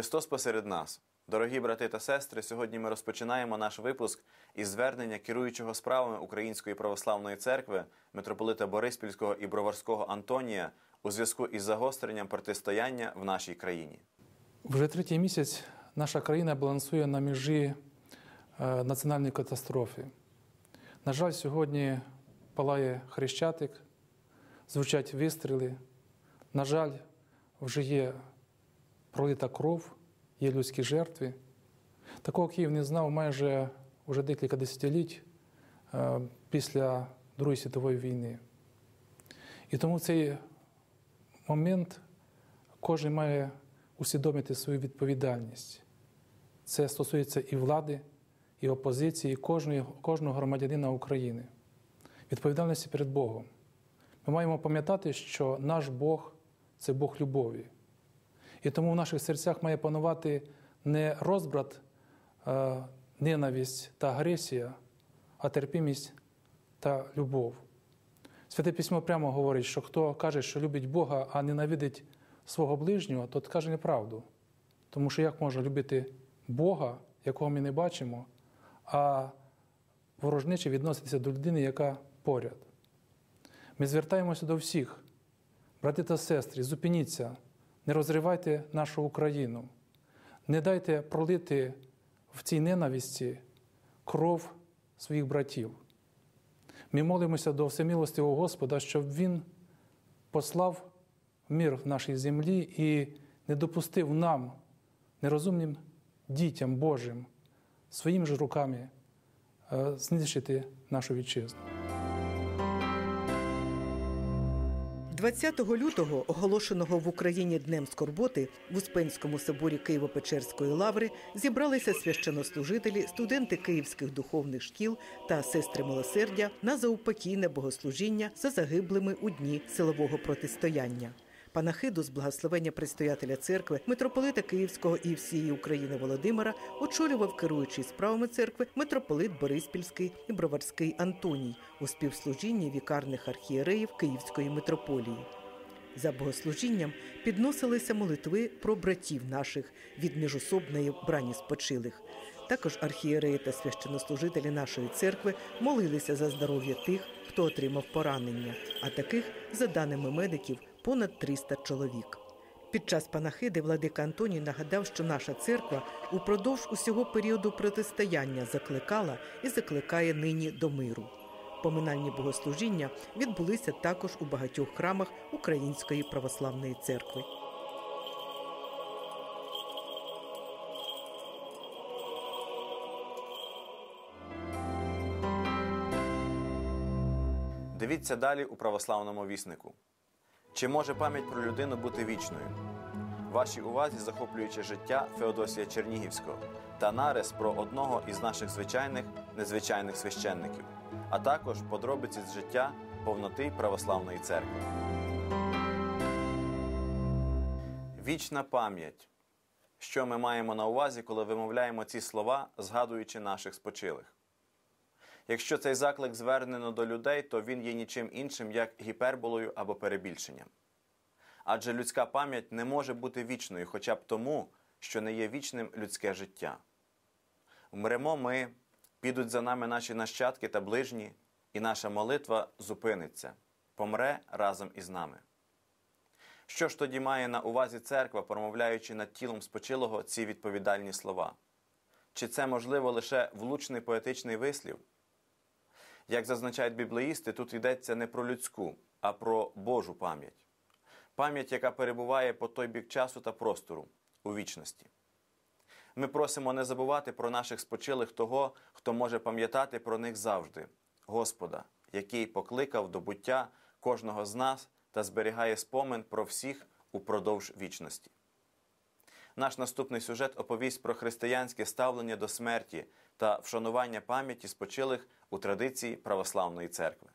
Христос посеред нас. Дорогі брати та сестри, сьогодні ми розпочинаємо наш випуск із звернення керуючого справами Української православної церкви митрополита Бориспільського і Броварського Антонія у зв'язку із загостренням протистояння в нашій країні. Вже третій місяць наша країна балансує на межі е, національної катастрофи. На жаль, сьогодні палає хрещатик, звучать вистріли. На жаль, вже є пролита кров, є людські жертви. Такого Київ не знав майже вже декілька десятиліть е, після Другої світової війни. І тому в цей момент кожен має усвідомити свою відповідальність. Це стосується і влади, і опозиції, і кожної, кожного громадянина України. Відповідальності перед Богом. Ми маємо пам'ятати, що наш Бог це Бог любові. І тому в наших серцях має панувати не розбрат, е, ненависть та агресія, а терпімість та любов. Святе письмо прямо говорить, що хто каже, що любить Бога, а ненавидить свого ближнього, тот каже неправду. Тому що як можна любити Бога, якого ми не бачимо, а ворожниче відноситися до людини, яка поряд. Ми звертаємося до всіх, брати та сестри, зупиніться, не розривайте нашу Україну, не дайте пролити в цій ненависті кров своїх братів. Ми молимося до всемилостивого Господа, щоб Він послав мир в нашій землі і не допустив нам, нерозумним дітям Божим, своїми ж руками е, знищити нашу вітчизну. 20 лютого, оголошеного в Україні Днем Скорботи, в Успенському соборі Києво-Печерської лаври зібралися священнослужителі, студенти київських духовних шкіл та сестри милосердя на заупокійне богослужіння за загиблими у дні силового протистояння. Панахиду з благословення предстоятеля церкви, митрополита Київського і всієї України Володимира очолював керуючий справами церкви митрополит Бориспільський і Броварський Антоній у співслужінні вікарних архієреїв Київської митрополії. За богослужінням підносилися молитви про братів наших від міжособної брані спочилих. Також архієреї та священнослужителі нашої церкви молилися за здоров'я тих, хто отримав поранення, а таких, за даними медиків, понад 300 чоловік. Під час панахиди владика Антоній нагадав, що наша церква упродовж усього періоду протистояння закликала і закликає нині до миру. Поминальні богослужіння відбулися також у багатьох храмах Української православної церкви. Дивіться далі у православному віснику. Чи може пам'ять про людину бути вічною? Вашій увазі захоплююче життя Феодосія Чернігівського та нарис про одного із наших звичайних незвичайних священників, а також подробиці з життя повноти православної церкви. Вічна пам'ять. Що ми маємо на увазі, коли вимовляємо ці слова, згадуючи наших спочилих? Якщо цей заклик звернено до людей, то він є нічим іншим, як гіперболою або перебільшенням. Адже людська пам'ять не може бути вічною, хоча б тому, що не є вічним людське життя. Вмремо ми, підуть за нами наші нащадки та ближні, і наша молитва зупиниться, помре разом із нами. Що ж тоді має на увазі церква, промовляючи над тілом спочилого ці відповідальні слова? Чи це можливо лише влучний поетичний вислів? Як зазначають біблеїсти, тут йдеться не про людську, а про Божу пам'ять. Пам'ять, яка перебуває по той бік часу та простору у вічності. Ми просимо не забувати про наших спочилих того, хто може пам'ятати про них завжди, Господа, який покликав до буття кожного з нас та зберігає спомин про всіх упродовж вічності. Наш наступний сюжет оповість про християнське ставлення до смерті та вшанування пам'яті спочилих у традиції православної церкви.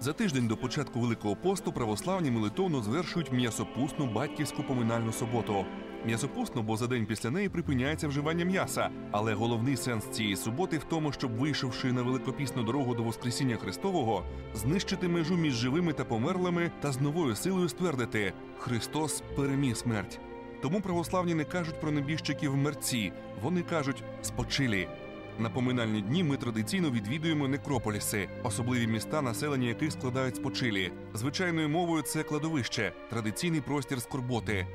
За тиждень до початку Великого посту православні молитовно звершують м'ясопусну батьківську поминальну суботу. М'ясопусну, бо за день після неї припиняється вживання м'яса. Але головний сенс цієї суботи в тому, щоб, вийшовши на великопісну дорогу до Воскресіння Христового, знищити межу між живими та померлими та з новою силою ствердити: Христос переміг смерть. Тому православні не кажуть про небіжчиків мерці, вони кажуть спочилі. На поминальні дні ми традиційно відвідуємо некрополіси, особливі міста, населення яких складають спочилі. Звичайною мовою це кладовище, традиційний простір скорботи.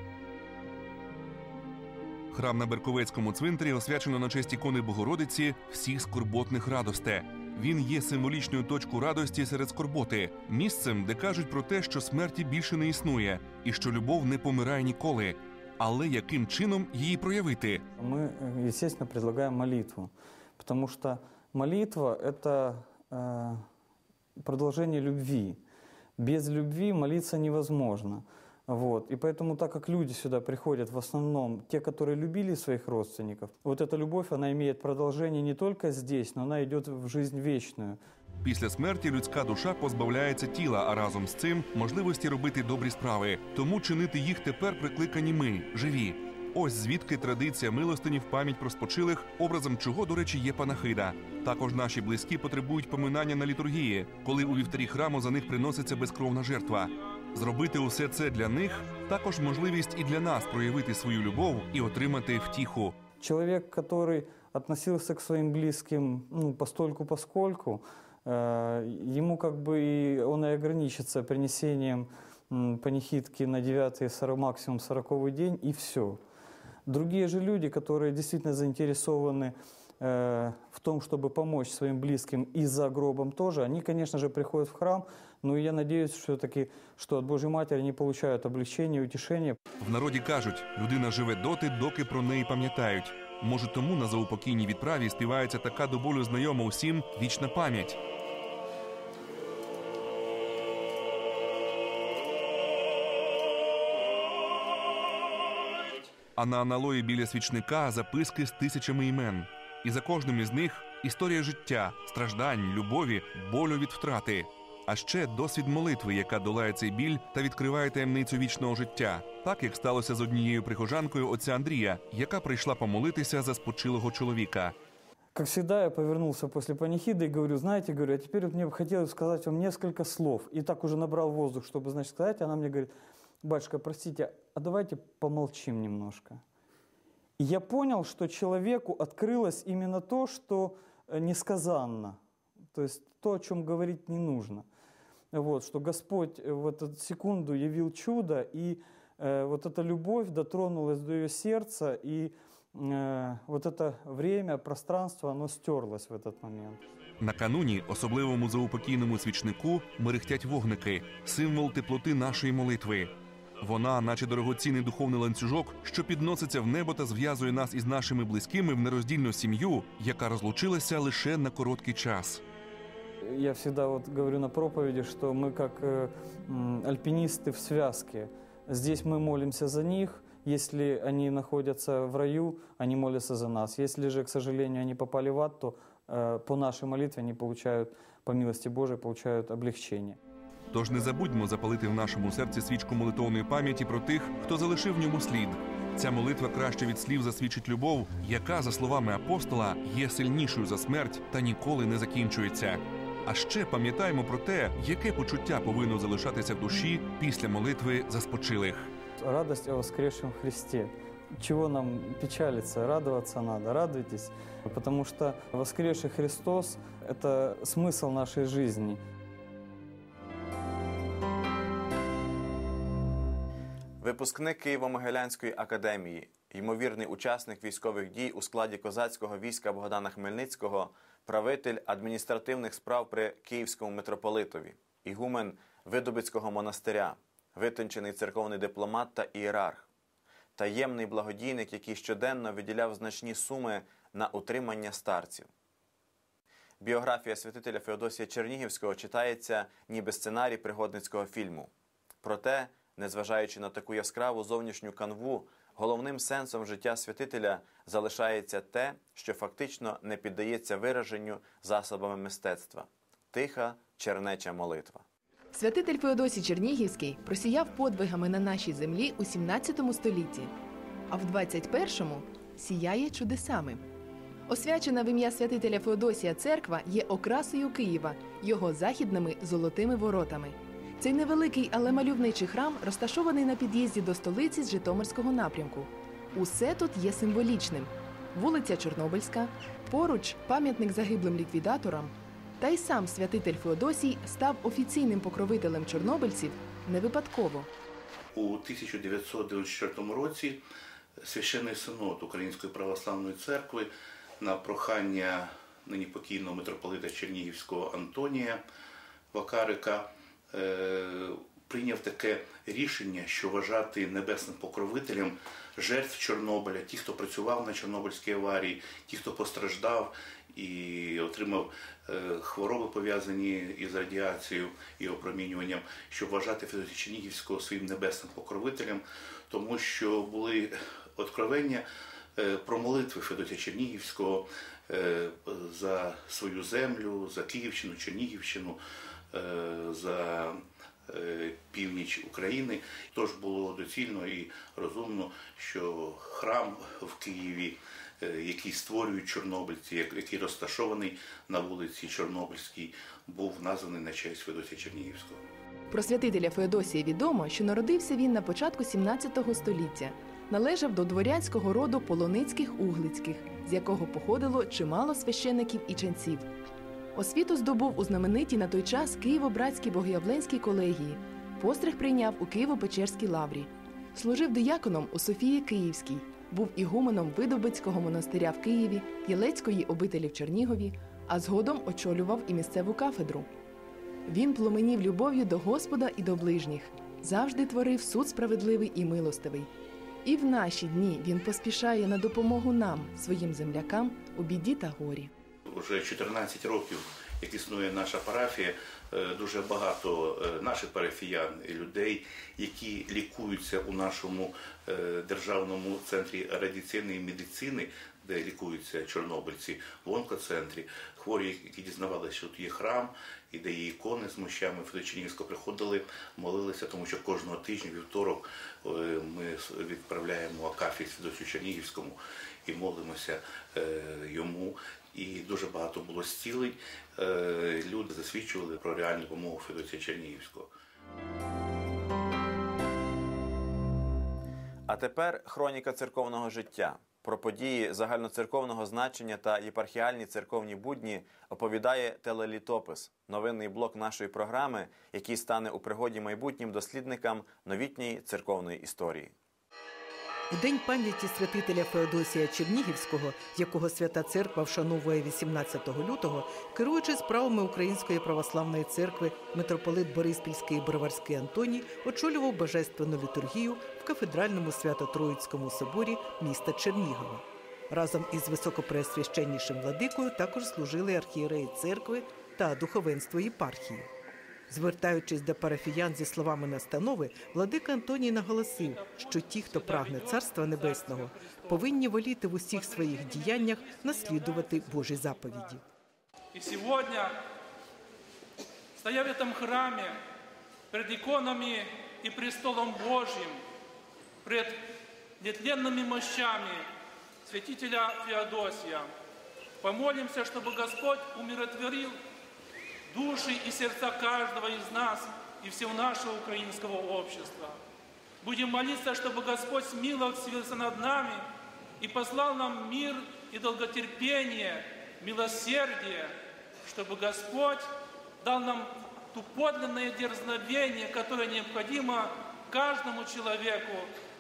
Храм на Берковецькому цвинтарі освячено на честь ікони Богородиці всіх скорботних радосте. Він є символічною точкою радості серед скорботи, місцем, де кажуть про те, що смерті більше не існує, і що любов не помирає ніколи. Але яким чином її проявити? Мы, э, естественно, предлагаем молитву, потому что молитва – это э, продолжение любви. Без любви молиться невозможно. Вот. И поэтому, так как люди сюда приходят в основном, те, которые любили своих родственников, вот эта любовь, она имеет продолжение не только здесь, но она идет в жизнь вечную. Після смерті людська душа позбавляється тіла, а разом з цим можливості робити добрі справи. Тому чинити їх тепер прикликані ми, живі. Ось звідки традиція милостині в пам'ять про спочилих, образом чого, до речі, є панахида. Також наші близькі потребують поминання на літургії, коли у вівтарі храму за них приноситься безкровна жертва. Зробити усе це для них також можливість і для нас проявити свою любов і отримати втіху. Человек, который относился к своим близким ну, постольку-поскольку, э, ему как бы и он и ограничится принесением панихидки на 9 40, максимум 40 день, и все. Другие же люди, которые действительно заинтересованы э, в том, чтобы помочь своим близким и за гробом тоже, они, конечно же, приходят в храм, но я надеюсь все-таки, что от Божьей Матери они получают облегчение утешение, В народі кажуть, людина живе доти, доки про неї пам'ятають. Може, тому на заупокійній відправі співається така до болю знайома усім вічна пам'ять. А на аналої біля свічника записки з тисячами імен. І за кожним із них історія життя, страждань, любові, болю від втрати. А ще досвід молитви, яка долає цей біль та відкриває таємницю вічного життя, так як сталося з однією прихожанкою отця Андрія, яка прийшла помолитися за спочилого чоловіка. Как всегда, я повернулся после панихиды и говорю, знаете, говорю, а теперь вот мне бы хотелось сказать вам несколько слов. И так уже набрал воздух, чтобы, значит, сказать. Она мне говорит, батюшка, простите, а давайте помолчим немножко. И я понял, что человеку открылось именно то, что э, несказанно. То есть то, о чем говорить не нужно. Вот, что Господь э, в эту секунду явил чудо, и э, вот эта любовь дотронулась до ее сердца, и э, вот это время, пространство, оно стерлось в этот момент. Накануні особливому заупокійному свічнику мерехтять вогники, символ теплоти нашої молитви. Вона, наче дорогоцінний духовний ланцюжок, що підноситься в небо та зв'язує нас із нашими близькими в нероздільну сім'ю, яка розлучилася лише на короткий час. Я всегда вот говорю на проповеди, что мы как э, м, альпинисты в связке. Здесь мы молимся за них. Если они находятся в раю, они молятся за нас. Если же, к сожалению, они попали в ад, то э, по нашей молитве они получают, по милости Божией, получают облегчение. Тож не забудьмо запалити в нашому серці свічку молитовної пам'яті про тих, хто залишив в ньому слід. Ця молитва краще від слів засвідчить любов, яка, за словами апостола, є сильнішою за смерть та ніколи не закінчується. А ще пам'ятаємо про те, яке почуття повинно залишатися в душі після молитви за спочилих. Радость о воскресшем Христе. Чего нам печалиться? Радоваться надо. Радуйтесь, потому что воскресший Христос – это смысл нашей жизни. Випускник Києво-Могилянської академії, ймовірний учасник військових дій у складі козацького війська Богдана Хмельницького, правитель адміністративних справ при Київському митрополитові, ігумен Видобицького монастиря, витончений церковний дипломат та ієрарх, таємний благодійник, який щоденно виділяв значні суми на утримання старців. Біографія святителя Феодосія Чернігівського читається ніби сценарій пригодницького фільму. Проте, незважаючи на таку яскраву зовнішню канву, головним сенсом життя святителя залишається те, що фактично не піддається вираженню засобами мистецтва тиха чернеча молитва. Святитель Феодосій Чернігівський просіяв подвигами на нашій землі у 17 столітті, а в 21-му сіяє чудесами. Освячена в ім'я святителя Феодосія церква є окрасою Києва, його західними золотими воротами. Цей невеликий, але мальовничий храм розташований на під'їзді до столиці з Житомирського напрямку. Усе тут є символічним: вулиця Чорнобильська, поруч пам'ятник загиблим ліквідаторам. Та й сам святитель Феодосій став офіційним покровителем чорнобильців не випадково. У 1994 році священний синод Української православної церкви на прохання нині покійного митрополита Чернігівського Антонія Вакарика прийняв таке рішення, що вважати небесним покровителем жертв Чорнобиля, ті, хто працював на Чорнобильській аварії, ті, хто постраждав і отримав е, хвороби пов'язані із радіацією і опромінюванням, щоб вважати Федосія Чернігівського своїм небесним покровителем, тому що були откровення е, про молитви Федосія Чернігівського е, за свою землю, за Київщину, Чернігівщину, е, за е, північ України. Тож було доцільно і розумно, що храм в Києві, е, який створюють чорнобильці, як- який розташований на вулиці Чорнобильській, був названий на честь Федосія Чернігівського. Про святителя Феодосія відомо, що народився він на початку 17 століття. Належав до дворянського роду полоницьких углицьких, з якого походило чимало священиків і ченців. Освіту здобув у знаменитій на той час Києво-Братській Богоявленській колегії. Постриг прийняв у Києво-Печерській лаврі. Служив дияконом у Софії Київській, був ігуменом Видобицького монастиря в Києві, Єлецької обителі в Чернігові, а згодом очолював і місцеву кафедру. Він пломенів любов'ю до Господа і до ближніх, завжди творив суд справедливий і милостивий. І в наші дні він поспішає на допомогу нам, своїм землякам, у біді та горі. Уже 14 років, як існує наша парафія, е, дуже багато е, наших парафіян і людей, які лікуються у нашому е, державному центрі радіаційної медицини, де лікуються чорнобильці, в онкоцентрі, хворі, які дізнавалися, що тут є храм і де є ікони з мощами Федочинівського, приходили, молилися, тому що кожного тижня, вівторок, ми відправляємо акафіс Федосію Чернігівському і молимося йому. І дуже багато було зцілень. Е, Люди засвідчували про реальну допомогу Федосія Чернігівського. А тепер хроніка церковного життя. Про події загальноцерковного значення та єпархіальні церковні будні оповідає телелітопис, новинний блок нашої програми, який стане у пригоді майбутнім дослідникам новітньої церковної історії. У день пам'яті святителя Феодосія Чернігівського, якого свята церква вшановує 18 лютого, керуючи справами Української православної церкви, митрополит Бориспільський Броварський Антоній очолював божественну літургію в кафедральному свято-троїцькому соборі міста Чернігова. Разом із високопреосвященнішим владикою також служили архієреї церкви та духовенство єпархії. Звертаючись до парафіян зі словами настанови, владика Антоній наголосив, що ті, хто прагне Царства Небесного, повинні воліти в усіх своїх діяннях наслідувати Божі заповіді. И сегодня, стоя в этом храме, перед иконами и престолом Божьим, пред нетленными мощами святителя Феодосия, помолимся, чтобы Господь умиротворил души и сердца каждого из нас и всего нашего украинского общества. Будем молиться, чтобы Господь смилостивился над нами и послал нам мир и долготерпение, милосердие, чтобы Господь дал нам ту подлинное дерзновение, которое необходимо каждому человеку,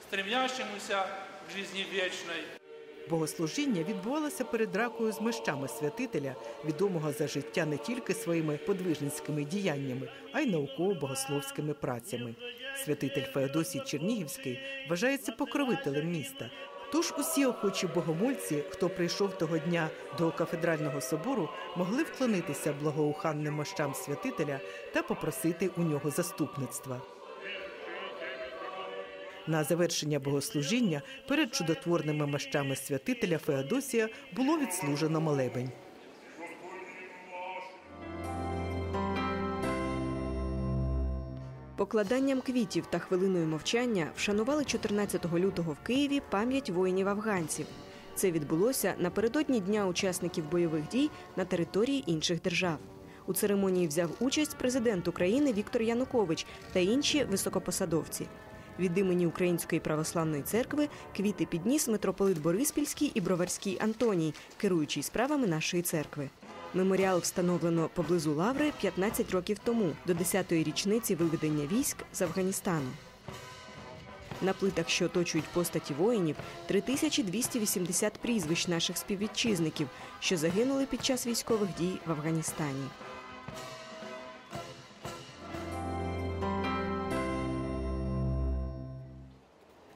стремящемуся к жизни вечной. Богослужіння відбувалося перед ракою з мощами святителя, відомого за життя не тільки своїми подвижницькими діяннями, а й науково-богословськими працями. Святитель Феодосій Чернігівський вважається покровителем міста. Тож усі охочі богомольці, хто прийшов того дня до кафедрального собору, могли вклонитися благоуханним мощам святителя та попросити у нього заступництва. На завершення богослужіння перед чудотворними мощами святителя Феодосія було відслужено молебень. Покладанням квітів та хвилиною мовчання вшанували 14 лютого в Києві пам'ять воїнів-афганців. Це відбулося напередодні Дня учасників бойових дій на території інших держав. У церемонії взяв участь президент України Віктор Янукович та інші високопосадовці. Від імені Української православної церкви квіти підніс митрополит Бориспільський і Броварський Антоній, керуючий справами нашої церкви. Меморіал встановлено поблизу Лаври 15 років тому, до 10-ї річниці виведення військ з Афганістану. На плитах, що оточують постаті воїнів, 3280 прізвищ наших співвітчизників, що загинули під час військових дій в Афганістані.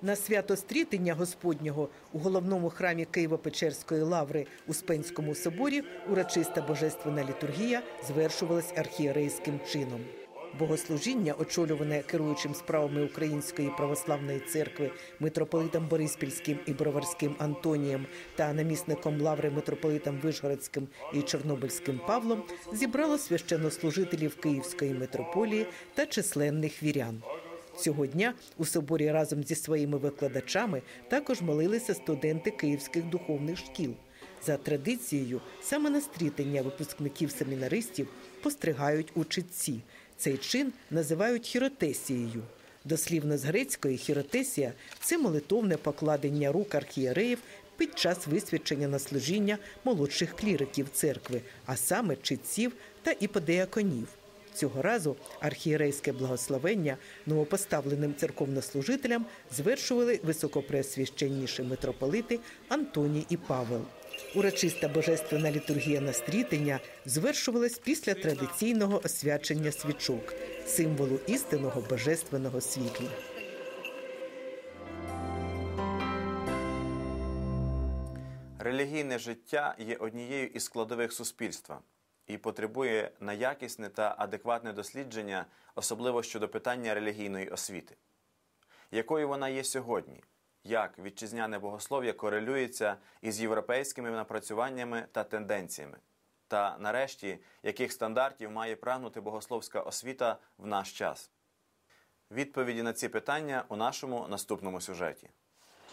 На свято стрітення Господнього у головному храмі Києво-Печерської лаври у Спенському соборі урочиста божественна літургія звершувалась архієрейським чином. Богослужіння, очолюване керуючим справами Української православної церкви митрополитом Бориспільським і Броварським Антонієм та намісником лаври митрополитом Вишгородським і Чорнобильським Павлом, зібрало священнослужителів Київської митрополії та численних вірян. Цього дня у соборі разом зі своїми викладачами також молилися студенти київських духовних шкіл. За традицією, саме на стрітення випускників семінаристів постригають у читці. Цей чин називають хіротесією. Дослівно з грецької хіротесія це молитовне покладення рук архієреїв під час висвячення на служіння молодших кліриків церкви, а саме читців та іподеяконів. Цього разу архієрейське благословення новопоставленим церковнослужителям звершували високопреосвященніші митрополити Антоній і Павел. Урочиста божественна літургія настрітення звершувалась після традиційного освячення свічок, символу істинного божественного світла. Релігійне життя є однією із складових суспільства і потребує на якісне та адекватне дослідження, особливо щодо питання релігійної освіти. Якою вона є сьогодні? Як вітчизняне богослов'я корелюється із європейськими напрацюваннями та тенденціями? Та, нарешті, яких стандартів має прагнути богословська освіта в наш час? Відповіді на ці питання у нашому наступному сюжеті.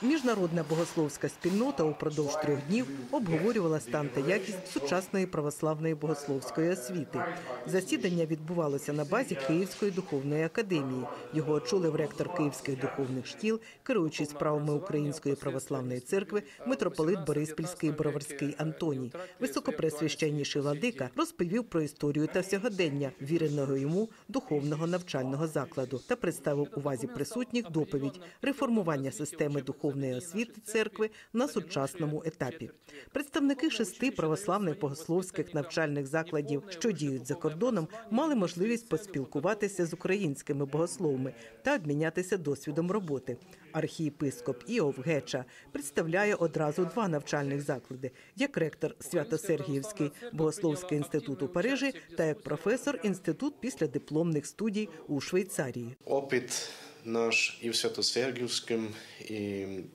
Міжнародна богословська спільнота упродовж трьох днів обговорювала стан та якість сучасної православної богословської освіти. Засідання відбувалося на базі Київської духовної академії. Його очолив ректор Київських духовних шкіл, керуючий справами Української православної церкви, митрополит Бориспільський Броварський Антоній. Високопресвященніший владика розповів про історію та сьогодення віреного йому духовного навчального закладу та представив увазі присутніх доповідь реформування системи духовної освіти церкви на сучасному етапі. Представники шести православних богословських навчальних закладів, що діють за кордоном, мали можливість поспілкуватися з українськими богословами та обмінятися досвідом роботи. Архієпископ Іов Геча представляє одразу два навчальних заклади: як ректор Свято-Сергіївський богословський інститут у Парижі та як професор інститут післядипломних студій у Швейцарії. Опыт наш и в Свято-Сергиевском, и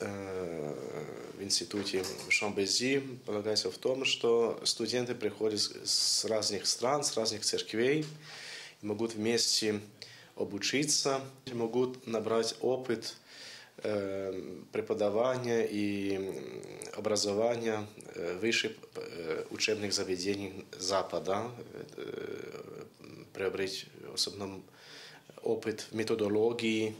э, в институте Шамбези полагается в том, что студенты приходят с- разных стран, с разных церквей, могут вместе обучиться, могут набрать опыт преподавания и образования высших учебных заведений Запада, приобрести в основном опыт в методологии,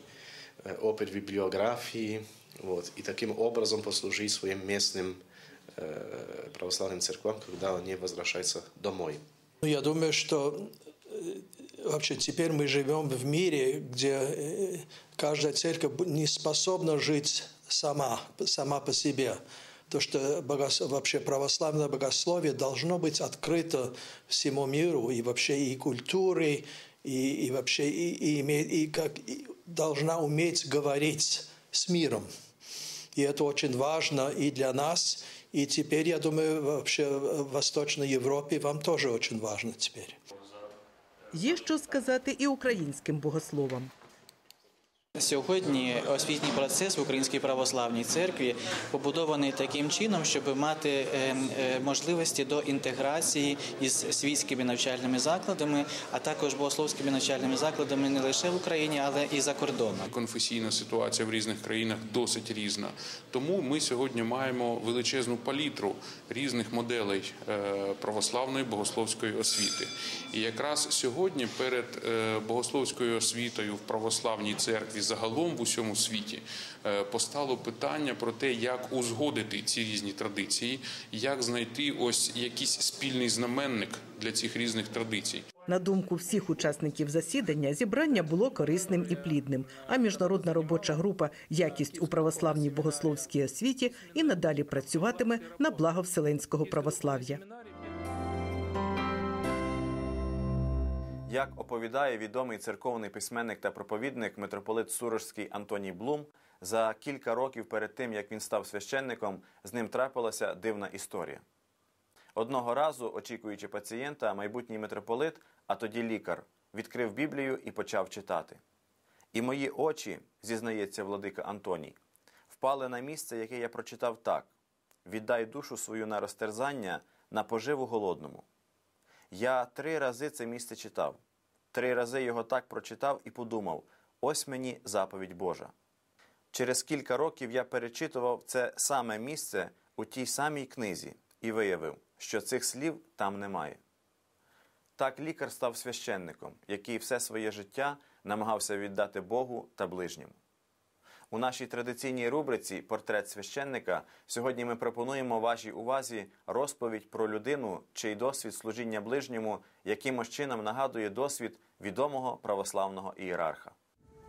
э, опыт в библиографии, вот, и таким образом послужить своим местным э, православным церквам, когда они возвращаются домой. Ну, я думаю, что э, вообще теперь мы живем в мире, где э, каждая церковь не способна жить сама, сама по себе. То, что богос- вообще православное богословие должно быть открыто всему миру, и вообще и культуре, и, и вообще и, и, име- и как и должна уметь говорить с миром. И это очень важно и для нас, и теперь, я думаю, вообще в Восточной Европе вам тоже очень важно теперь. Є що сказати і українським богословам. Сьогодні освітній процес в Українській православній церкві побудований таким чином, щоб мати е, е, можливості до інтеграції із світськими навчальними закладами, а також богословськими навчальними закладами не лише в Україні, але і за кордоном. Конфесійна ситуація в різних країнах досить різна. Тому ми сьогодні маємо величезну палітру різних моделей е, православної богословської освіти. І якраз сьогодні перед богословською освітою в православній церкві загалом в усьому світі е, постало питання про те, як узгодити ці різні традиції, як знайти ось якийсь спільний знаменник для цих різних традицій. На думку всіх учасників засідання, зібрання було корисним і плідним. А міжнародна робоча група Якість у православній богословській освіті і надалі працюватиме на благо вселенського православ'я. Як оповідає відомий церковний письменник та проповідник митрополит Сурожський Антоній Блум, за кілька років перед тим, як він став священником, з ним трапилася дивна історія. Одного разу, очікуючи пацієнта, майбутній митрополит, а тоді лікар, відкрив Біблію і почав читати. І мої очі, зізнається владика Антоній, впали на місце, яке я прочитав так: віддай душу свою на розтерзання на поживу голодному. Я три рази це місце читав, три рази його так прочитав і подумав: ось мені заповідь Божа. Через кілька років я перечитував це саме місце у тій самій книзі і виявив, що цих слів там немає. Так лікар став священником, який все своє життя намагався віддати Богу та ближньому. У нашій традиційній рубриці Портрет священника сьогодні ми пропонуємо вашій увазі розповідь про людину, чий досвід служіння ближньому якимось чином нагадує досвід відомого православного ієрарха.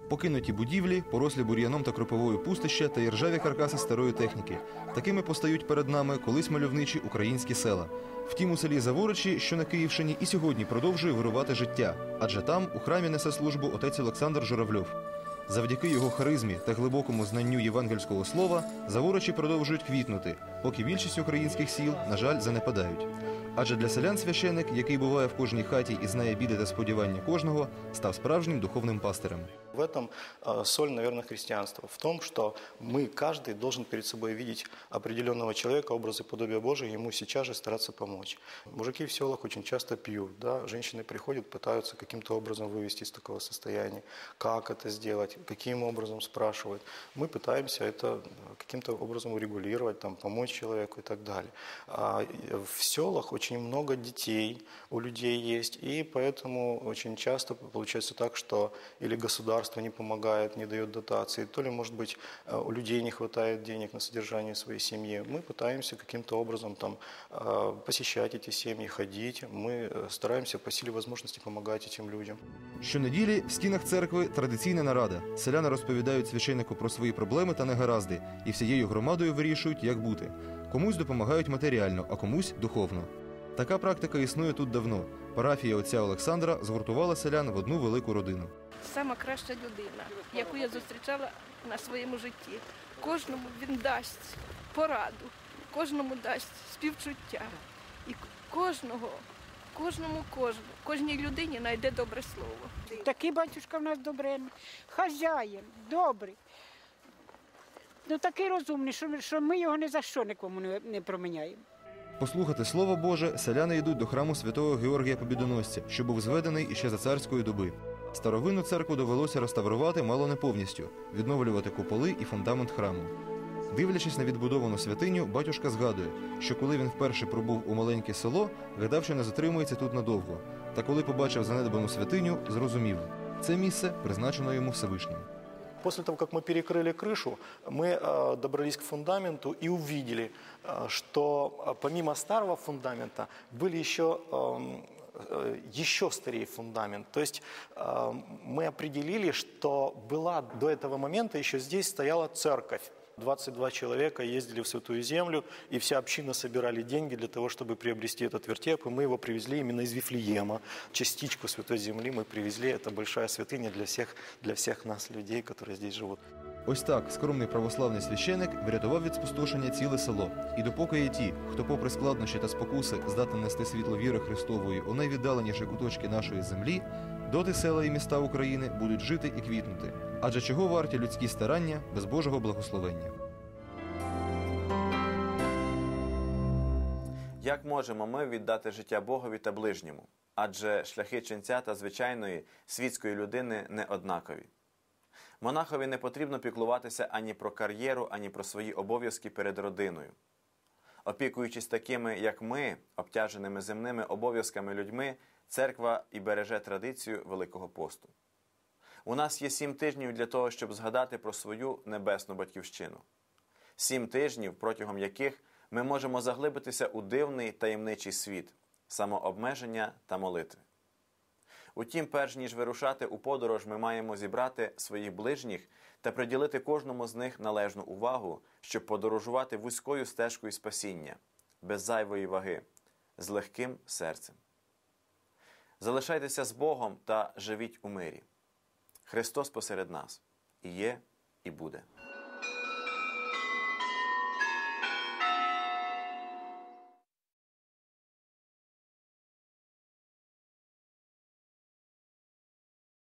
Покинуті будівлі, порослі бур'яном та кроповою пустища та іржаві каркаси старої техніки. Такими постають перед нами колись мальовничі українські села. Втім, у селі Заворичі, що на Київщині, і сьогодні продовжує вирувати життя, адже там у храмі несе службу отець Олександр Журавльов. Завдяки його харизмі та глибокому знанню євангельського слова заворочі продовжують квітнути, поки більшість українських сіл, на жаль, занепадають. Адже для селян священик, який буває в кожній хаті і знає біди та сподівання кожного, став справжнім духовним пастирем. В этом э, соль, наверное, христианства. В том, что мы, каждый, должен перед собой видеть определенного человека, образ и подобие Божие, и ему сейчас же стараться помочь. Мужики в селах очень часто пьют, да? женщины приходят, пытаются каким-то образом вывести из такого состояния. Как это сделать, каким образом спрашивают. Мы пытаемся это каким-то образом урегулировать, там, помочь человеку и так далее. А в селах очень много детей у людей есть, и поэтому очень часто получается так, что или государство государство не помогает, не дает дотации, то ли, может быть, э, у людей не хватает денег на содержание своей семьи. Мы пытаемся каким-то образом там, э, посещать эти семьи, ходить. Мы э, стараемся по силе возможности помогать этим людям. Щонеділі в стінах церкви традиційна нарада. Селяни розповідають священнику про свої проблеми та негаразди, і всією громадою вирішують, як бути. Комусь допомагають матеріально, а комусь духовно. Така практика існує тут давно. Парафія отця Олександра згуртувала селян в одну велику родину. Сама краща людина, яку я зустрічала на своєму житті. Кожному він дасть пораду, кожному дасть співчуття. І кожного, кожному, кожному, кожній людині знайде добре слово. Такий батюшка в нас добрий, хазяїн, добрий. Ну такий розумний, що, ми його ні за що нікому не, не проміняємо. Послухати слово Боже, селяни йдуть до храму святого Георгія Побідоносця, що був зведений іще за царської доби. Старовинну церкву довелося реставрувати мало не повністю, відновлювати куполи і фундамент храму. Дивлячись на відбудовану святиню, батюшка згадує, що коли він вперше пробув у маленьке село, гадав, що не затримується тут надовго. Та коли побачив занедбану святиню, зрозумів це місце призначено йому Всевишнім. После того, как мы перекрыли крышу, мы э, добрались к фундаменту и увидели, э, что э, помимо старого фундамента были еще эм, еще старее фундамент. То есть мы определили, что была до этого момента еще здесь стояла церковь. 22 человека ездили в Святую Землю, и вся община собирали деньги для того, чтобы приобрести этот вертеп, и мы его привезли именно из Вифлеема. Частичку Святой Земли мы привезли, это большая святыня для всех, для всех нас, людей, которые здесь живут. Ось так скромний православний священик врятував від спустошення ціле село. І допоки є ті, хто, попри складнощі та спокуси, здатен нести світло віри Христової у найвіддаленіші куточки нашої землі, доти села і міста України будуть жити і квітнути. Адже чого варті людські старання без Божого благословення? Як можемо ми віддати життя Богові та ближньому? Адже шляхи ченця та звичайної світської людини не однакові. Монахові не потрібно піклуватися ані про кар'єру, ані про свої обов'язки перед родиною. Опікуючись такими, як ми, обтяженими земними обов'язками людьми, церква і береже традицію Великого посту. У нас є сім тижнів для того, щоб згадати про свою небесну батьківщину. Сім тижнів, протягом яких ми можемо заглибитися у дивний таємничий світ, самообмеження та молитви. Утім, перш ніж вирушати у подорож, ми маємо зібрати своїх ближніх та приділити кожному з них належну увагу, щоб подорожувати вузькою стежкою спасіння, без зайвої ваги, з легким серцем. Залишайтеся з Богом та живіть у мирі. Христос посеред нас і є, і буде.